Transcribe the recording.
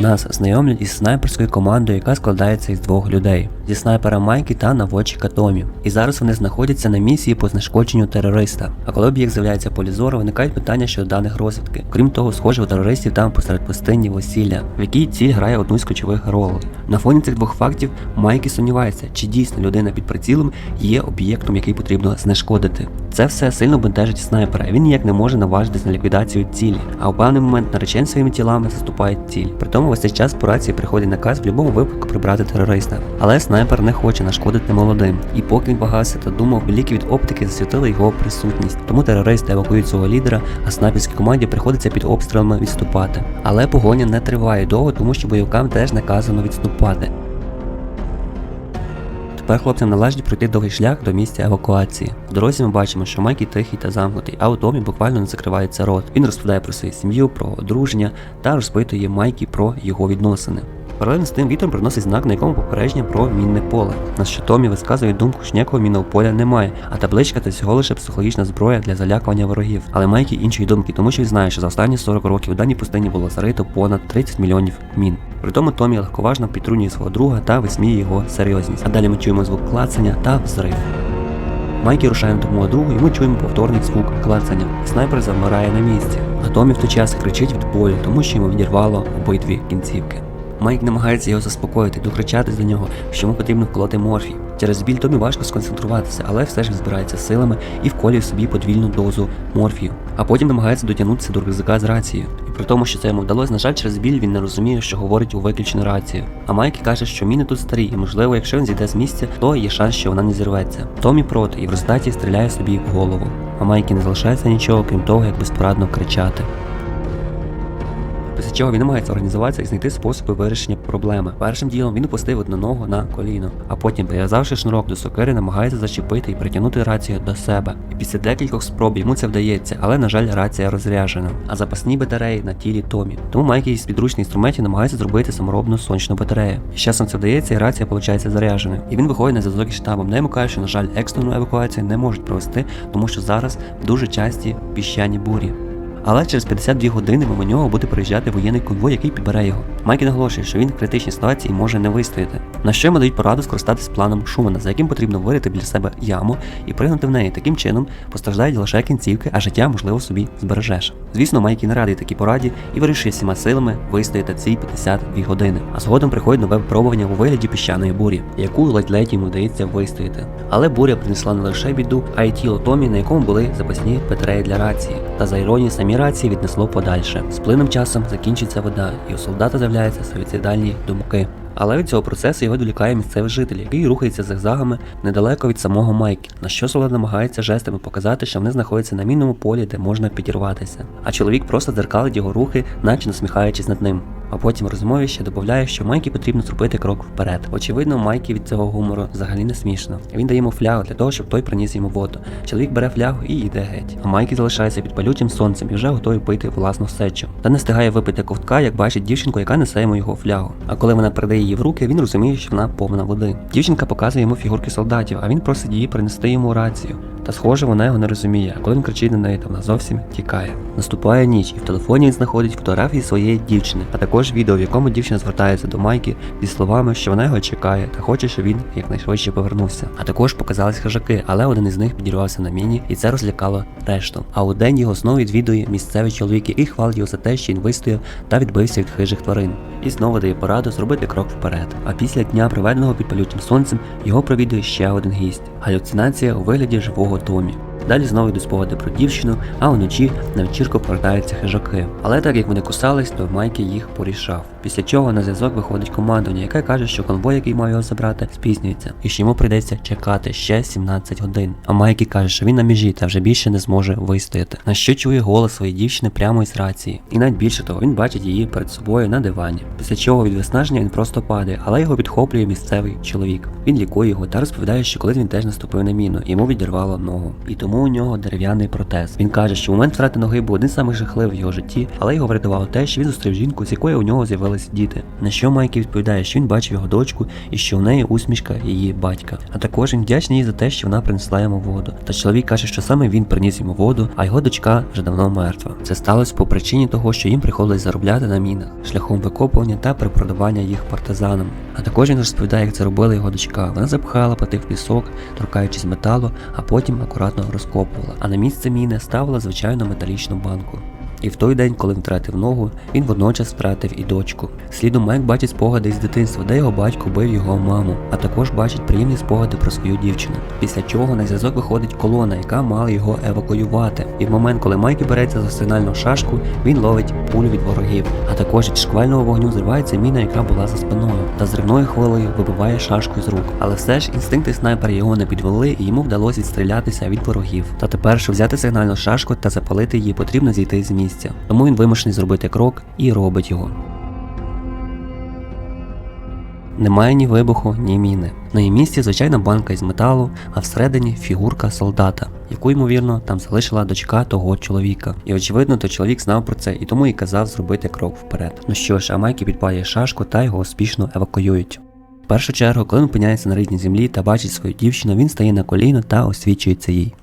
Нас знайомлять із снайперською командою, яка складається із двох людей зі снайпера Майкі та наводчика Томі. І зараз вони знаходяться на місії по знешкодженню терориста. А коли об'єкт з'являється полі зору, виникають питання щодо даних розвідки. Крім того, схоже, у терористів там посеред пустині весілля, в якій ціль грає одну з ключових ролей. На фоні цих двох фактів Майкі сумнівається, чи дійсно людина під прицілом є об'єктом, який потрібно знешкодити. Це все сильно бентежить снайпера. Він ніяк не може наважитись на ліквідацію цілі, а у певний момент наречен своїми тілами заступає ціль. При тому весь цей час по рації приходить наказ в будь-якому випадку прибрати терориста. Але снайпер не хоче нашкодити молодим. І поки він вагався та думав, ліки від оптики засвітили його присутність. Тому терористи евакуюють свого лідера, а снайперській команді приходиться під обстрілами відступати. Але погоня не триває довго, тому що бойовикам теж наказано відступати. Тепер хлопцям належить пройти довгий шлях до місця евакуації. В дорозі ми бачимо, що Майкі тихий та замкнутий, а у Томі буквально не закривається рот. Він розповідає про свою сім'ю, про одруження та розпитує Майкі про його відносини. Паралельно з тим Вітер приносить знак, на якому попередження про мінне поле. На що Томі висказує думку, що ніякого мінного поля немає, а табличка це всього лише психологічна зброя для залякування ворогів. Але Майкі іншої думки, тому що він знає, що за останні 40 років у даній пустині було зарито понад 30 мільйонів мін. При тому Томі легковажно підтрунює свого друга та висміє його серйозність. А далі ми чуємо звук клацання та взрив. Майкі рушає на допомогу другу, і ми чуємо повторний звук клацання. Снайпер завмирає на місці, а Томі в той час кричить від болю, тому що йому відірвало обидві кінцівки. Майк намагається його заспокоїти, докричатись до нього, що йому потрібно вколоти морфій. Через біль Томі важко сконцентруватися, але все ж збирається силами і вколює собі подвільну дозу морфію. А потім намагається дотягнутися до рюкзака з рацією. І при тому, що це йому вдалося, на жаль, через біль він не розуміє, що говорить у виключену рацію. А Майкі каже, що міни тут старі, і можливо, якщо він зійде з місця, то є шанс, що вона не зірветься. Томі проти і в результаті стріляє собі в голову. А Майкі не залишається нічого, крім того, як безпорадно кричати. Після чого він намагається організуватися і знайти способи вирішення проблеми. Першим ділом він опустив одну ногу на коліно, а потім, прив'язавши шнурок до сокири, намагається зачепити і притягнути рацію до себе. І після декількох спроб йому це вдається, але на жаль, рація розряджена, а запасні батареї на тілі Томі. Тому Майкі з підручних інструментів намагається зробити саморобну сонячну батарею. І з часом це вдається, і рація виходить зарядженою. І він виходить на зв'язок із штабом, де йому кажуть, що на жаль, екстрену евакуацію не можуть провести, тому що зараз дуже часті піщані бурі. Але через 52 години мимо нього буде приїжджати воєнний конвой, який підбере його. Майкі наголошує, що він в критичній ситуації може не вистояти. На що йому дають пораду скористатися планом Шумана, за яким потрібно вирити біля себе яму і пригнути в неї. Таким чином постраждають лише кінцівки, а життя можливо собі збережеш. Звісно, Майкі не радий такій пораді і вирішує всіма силами вистояти ці 52 години. А згодом приходить нове випробування у вигляді піщаної бурі, яку ледь-ледь йому вдається вистояти. Але буря принесла не лише біду, а й тіло Томі, на якому були запасні батареї для рації. Та за іронією самі рації віднесло подальше. З плином часом закінчиться вода, і у солдата з'являються суїцидальні думки. Але від цього процесу його долікає місцевий житель, який рухається зигзагами недалеко від самого Майкі, на що солдат намагається жестами показати, що вони знаходяться на мінному полі, де можна підірватися. А чоловік просто дзеркалить його рухи, наче насміхаючись над ним. А потім в розмові ще додає, що Майкі потрібно зробити крок вперед. Очевидно, Майкі від цього гумору взагалі не смішно. Він дає йому флягу для того, щоб той приніс йому воду. Чоловік бере флягу і йде геть. А Майкі залишається під палючим сонцем і вже готовий пити власну сечу. Та не встигає випити ковтка, як бачить дівчинку, яка несе йому його флягу. А коли вона передає її в руки, він розуміє, що вона повна води. Дівчинка показує йому фігурки солдатів, а він просить її принести йому рацію. Та схоже, вона його не розуміє, а коли він кричить на неї, то вона зовсім тікає. Наступає ніч, і в телефоні він знаходить фотографії своєї дівчини, а також відео, в якому дівчина звертається до Майки зі словами, що вона його чекає та хоче, щоб він якнайшвидше повернувся. А також показались хижаки, але один із них підірвався на міні, і це розлякало решту. А у день його знову відвідує місцевий чоловік, який хвалить його за те, що він вистояв та відбився від хижих тварин. І знову дає пораду зробити крок вперед. А після дня, проведеного під палючим сонцем, його провідує ще один гість галюцинація у вигляді живого Томі. Далі знову йдуть спогади про дівчину, а вночі на вечірку повертаються хижаки. Але так як вони кусались, то Майкі їх порішав. Після чого на зв'язок виходить командування, яке каже, що конвой, який мав його забрати, спізнюється, і що йому прийдеться чекати ще 17 годин. А Майкі каже, що він на межі та вже більше не зможе вистояти. На що чує голос своєї дівчини прямо із рації. І навіть більше того, він бачить її перед собою на дивані. Після чого від виснаження він просто падає, але його підхоплює місцевий чоловік. Він лікує його та розповідає, що колись він теж наступив на міну, йому відірвало ногу. І тому у нього дерев'яний протез. Він каже, що момент втрати ноги був один з самих жахливих в його житті, але його врятувало те, що він зустрів жінку, з якою у нього з'явилася народжувались діти. На що Майкі відповідає, що він бачив його дочку і що в неї усмішка її батька. А також він вдячний їй за те, що вона принесла йому воду. Та чоловік каже, що саме він приніс йому воду, а його дочка вже давно мертва. Це сталося по причині того, що їм приходилось заробляти на мінах шляхом викопування та перепродавання їх партизанам. А також він розповідає, як це робила його дочка. Вона запхала пати в пісок, торкаючись металу, а потім акуратно розкопувала. А на місце міни ставила звичайну металічну банку. І в той день, коли втратив ногу, він водночас втратив і дочку. Слідом Майк бачить спогади із дитинства, де його батько бив його маму, а також бачить приємні спогади про свою дівчину. Після чого на зв'язок виходить колона, яка мала його евакуювати. І в момент, коли Майк береться за сигнальну шашку, він ловить пулю від ворогів. А також від шквального вогню зривається міна, яка була за спиною, та зривною хвилею вибиває шашку з рук. Але все ж інстинкти снайпера його не підвели, і йому вдалося відстрілятися від ворогів. Та тепер, щоб взяти сигнальну шашку та запалити її, потрібно зійти з місця. Тому він вимушений зробити крок і робить його. Немає ні вибуху, ні міни. На її місці звичайна банка із металу, а всередині фігурка солдата, яку, ймовірно, там залишила дочка того чоловіка. І очевидно, той чоловік знав про це і тому і казав зробити крок вперед. Ну що ж, а Майкі підпалює шашку та його успішно евакуюють. В першу чергу, коли він опиняється на рідній землі та бачить свою дівчину, він стає на коліно та освічується їй.